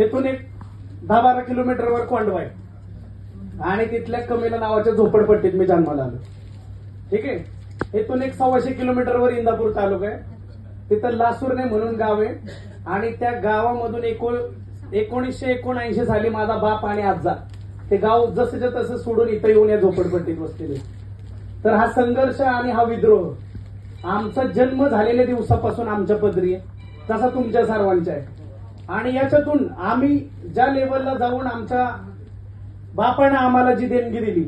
तिथून एक दहा बारा किलोमीटरवर कोंडवा आहे आणि तिथल्या कमेला नावाच्या झोपडपट्टीत मी जन्माला आलो. ठीक आहे? इथून एक सव्वाशे किलोमीटरवर इंदापूर तालुका आहे. तिथं लासूरने म्हणून गाव आहे. आणि त्या गावामधून एकोण एकोणीसशे एकोणऐंशी साली माझा बाप आणि आजा. ते गाव जसंच्या तसं सोडून इथं येऊन या झोपडपट्टीत बसलेले. तर हा संघर्ष आणि हा विद्रोह आमचा जन्म झालेल्या दिवसापासून आमच्या पदरी आहे. तसा तुमच्या सर्वांच्या आहे. आणि याच्यातून आम्ही ज्या लेवलला जाऊन आमच्या बापानं आम्हाला जी देणगी दिली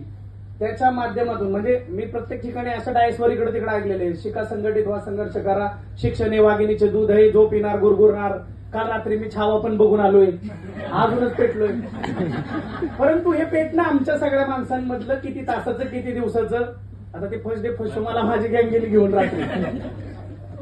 त्याच्या माध्यमातून म्हणजे मी प्रत्येक ठिकाणी असं डायसवर इकडे तिकडे ऐकलेले शिका संघटित व्हा संघर्ष करा. शिक्षणे वाघिणीचे दूध आहे जो पिणार गुरगुरणार. काल रात्री मी छावा पण बघून आलोय. अजूनच पेटलोय. परंतु हे पेटणं आमच्या सगळ्या माणसांमधलं किती तासाचं किती दिवसाचं? आता ते फर्स्ट डे फर्स्ट मला माझी गँग गेली घेऊन रात्री.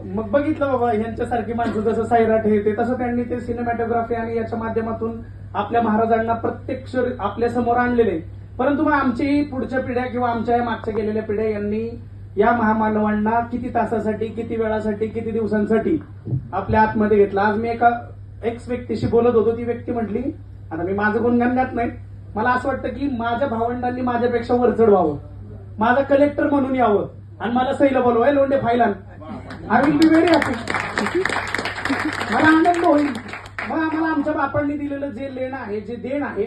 मग बघितलं बाबा यांच्यासारखी माणसं जसं सायराट हे ते तसं त्यांनी ते सिनेमॅटोग्राफी आणि याच्या माध्यमातून आपल्या महाराजांना प्रत्यक्ष आपल्यासमोर आणलेले. परंतु मग आमची पुढच्या पिढ्या किंवा आमच्या या मागच्या गेलेल्या पिढ्या यांनी या महामानवांना किती तासासाठी किती वेळासाठी किती दिवसांसाठी आपल्या आतमध्ये घेतलं. आज मी एका एक्स व्यक्तीशी बोलत होतो ती व्यक्ती म्हटली आता मी माझं गुणगान गात नाही. मला असं वाटतं की माझ्या भावंडांनी माझ्यापेक्षा वरचढ व्हावं. माझं कलेक्टर म्हणून यावं आणि मला सैला बोलवाय लोंडे फायलान I will be very happy मला आनंद होईल. मग आम्हाला आमच्या बापांनी दिलेलं जे लेण आहे जे देण आहे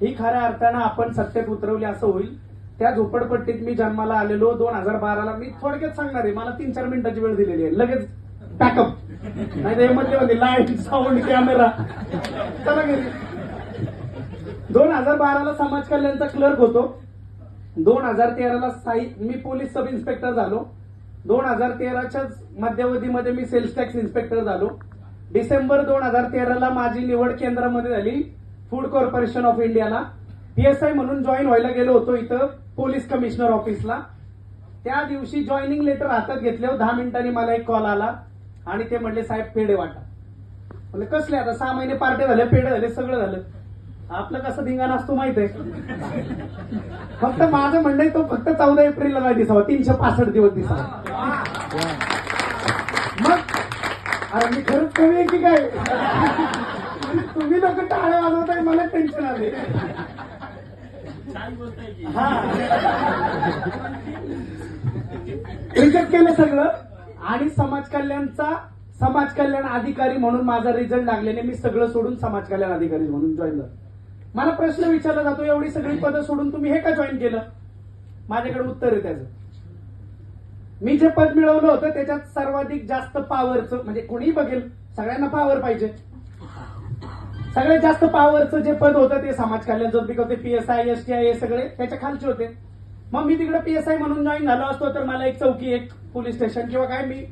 ही खऱ्या अर्थानं आपण सत्यात उतरवली असं होईल. त्या झोपडपट्टीत मी जन्माला आलेलो दोन हजार बाराला मी थोडक्यात सांगणार आहे मला तीन चार मिनिटाची वेळ दिलेली आहे. लगेच पॅकअप नाही तर हे म्हणले होते लाइट साऊंड कॅमेरा चला गेले दोन हजार बाराला समाज कल्याणचा क्लर्क होतो. दोन हजार तेराला साई मी पोलीस सब इन्स्पेक्टर झालो. दोन हजार तेराच्याच मध्यावधीमध्ये मी सेल्स टॅक्स इन्स्पेक्टर झालो. डिसेंबर दोन हजार तेराला माझी निवड केंद्रामध्ये झाली फूड कॉर्पोरेशन ऑफ इंडियाला. पीएसआय म्हणून जॉईन व्हायला गेलो होतो इथं पोलीस कमिशनर ऑफिसला. त्या दिवशी जॉईनिंग लेटर हातात घेतल्यावर दहा मिनिटांनी मला एक कॉल आला आणि ते म्हणले साहेब पेढे वाटा. म्हणजे कसले आता? सहा महिने पार्टे झाले पेढे झाले सगळं झालं. आपलं कसं धिंगाणा असतो माहीत आहे? फक्त माझं म्हणणं आहे तो फक्त चौदा एप्रिलला नाही दिसावा तीनशे पासष्ट दिवस दिसावा. मग? अरे मी खरंच कमी आहे की काय? तुम्ही लोक टाळ्या वाजवताय मला टेन्शन आले हा. रिजेक्ट केलं सगळं. आणि समाज कल्याणचा समाज कल्याण अधिकारी म्हणून माझा रिझल्ट लागल्याने मी सगळं सोडून समाज कल्याण अधिकारी म्हणून जॉईन झालो. मला प्रश्न विचारला जातो एवढी सगळी पदं सोडून तुम्ही हे का जॉईन केलं? माझ्याकडे उत्तर आहे त्याचं. मी जे पद मिळवलं होतं त्याच्यात सर्वाधिक जास्त पॉवरचं म्हणजे कोणीही बघेल सगळ्यांना पॉवर पाहिजे. सगळ्यात जास्त पॉवरचं जे पद होतं ते समाज कल्याण बिकॉज होते पीएसआय एस टी आय हे सगळे त्याच्या खालचे होते. मग मी तिकडे पीएसआय म्हणून जॉईन झालो असतो तर मला एक चौकी एक पोलीस स्टेशन किंवा काय मी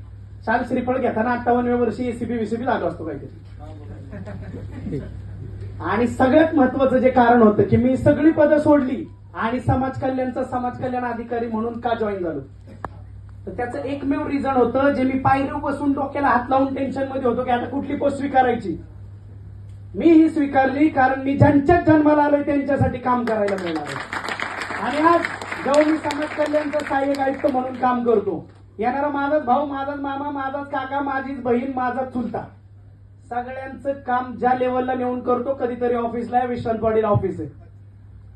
शाल श्रीफळ घेताना अठ्ठावन्नव्या वर्षी एसीबी विसीबी झालो असतो काहीतरी. आणि सगळ्यात महत्वाचं जे कारण होतं की मी सगळी पदं सोडली आणि समाज कल्याणचा समाज कल्याण अधिकारी म्हणून का जॉईन झालो? तर त्याचं एकमेव रिझन होतं जे मी पायरीव बसून डोक्याला हात लावून टेन्शनमध्ये होतो की आता कुठली पोस्ट स्वीकारायची? मी ही स्वीकारली कारण मी ज्यांच्याच जन्माला आलोय त्यांच्यासाठी काम करायला मिळणार आहे. आणि आज जेव्हा मी समाज कल्याणचं सहाय्यक आयुक्त म्हणून काम करतो येणारा माझाच भाऊ माझाच मामा माझाच काका माझीच बहीण माझाच चुलता सगळ्यांचं काम ज्या लेवलला नेऊन करतो कधीतरी ऑफिसला आहे विश्रांतवाडीला ऑफिस आहे.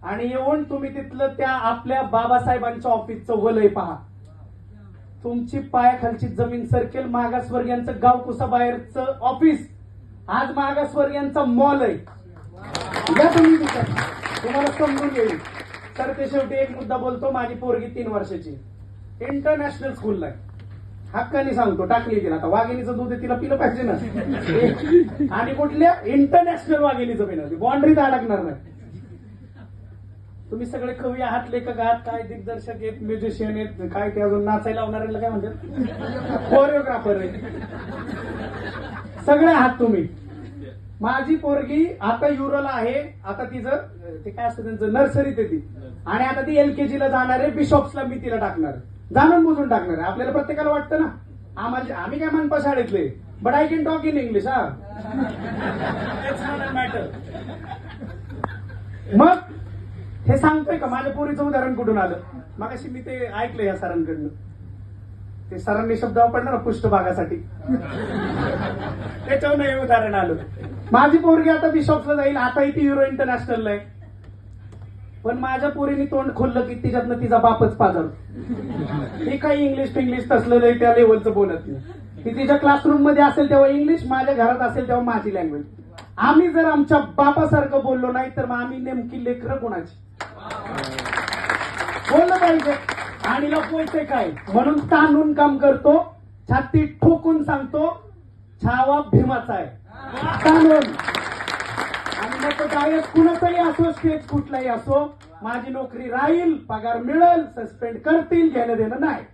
आणि येऊन तुम्ही तिथलं त्या आपल्या बाबासाहेबांच्या ऑफिसचं वलय पहा. तुमची पायाखालची जमीन सरकेल मागासवर्गीयांचं गाव बाहेरचं ऑफिस आज मागासवर्गीयांचा मॉल आहे. या तुम्ही तुम्हाला समजून येईल तर ते शेवटी एक मुद्दा बोलतो माझी पोरगी तीन वर्षाची. इंटरनॅशनल स्कूलला आहे. हक्काने सांगतो टाकली तिला. आता वाघिणीचं दूध तिला पिलं पाहिजे ना. आणि कुठल्या? इंटरनॅशनल वाघिणीचं पिणं बाउंड्रीत अडकणार नाही. तुम्ही सगळे कवी आहात लेखक आहात काय दिग्दर्शक आहेत म्युझिशियन आहेत काय ते अजून नाचायला लावणाऱ्याला काय म्हणतात. कोरिओग्राफर आहे सगळे आहात तुम्ही. माझी पोरगी आता युरोला आहे आता तिचं ते काय असतं त्यांचं नर्सरीत आहे ती. आणि आता ती एल ला जाणार आहे बिशॉप्सला मी तिला टाकणार. जाणून बुजून टाकणार आहे. आपल्याला प्रत्येकाला वाटतं ना आम्हाला आम्ही काय मनपा शाळेतले? But I can talk in English हा. मग हे सांगतोय का? माझ्या पोरीचं उदाहरण कुठून आलं? मग मी ते ऐकलं या सरांकडनं. ते सरांनी शब्द वापरला ना पृष्ठभागासाठी त्याच्यावर नाही उदाहरण आलं. माझी पोरगी आता बिशॉपला जाईल. आता ती युरो इंटरनॅशनलला आहे. पण माझ्या पोरीने तोंड खोललं की तिच्यातनं तिचा बापच पाजर. ती काही इंग्लिश इंग्लिश तसलं नाही त्या लेवलचं बोलत नाही. ती तिच्या क्लासरूममध्ये असेल तेव्हा इंग्लिश माझ्या घरात असेल तेव्हा माझी लँग्वेज आम्ही जर आमच्या बापासारखं बोललो नाही तर मग आम्ही नेमकी लेकरं कोणाची? बोललं पाहिजे. आणि लपवायचे काय? म्हणून ताणून काम करतो छाती ठोकून सांगतो छावा भीमाचा आहे. ताणून आणि मग तो गायक कुणाचाही असो स्टेज कुठलाही असो माझी नोकरी राहील पगार मिळेल सस्पेंड करतील घेणं देणं नाही.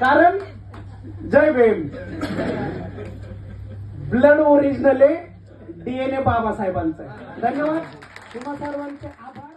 कारण जय भीम. ब्लड ओरिजिनल आहे डीएनए बाबासाहेबांचं धन्यवाद. तुम्हा सर्वांचे आभार.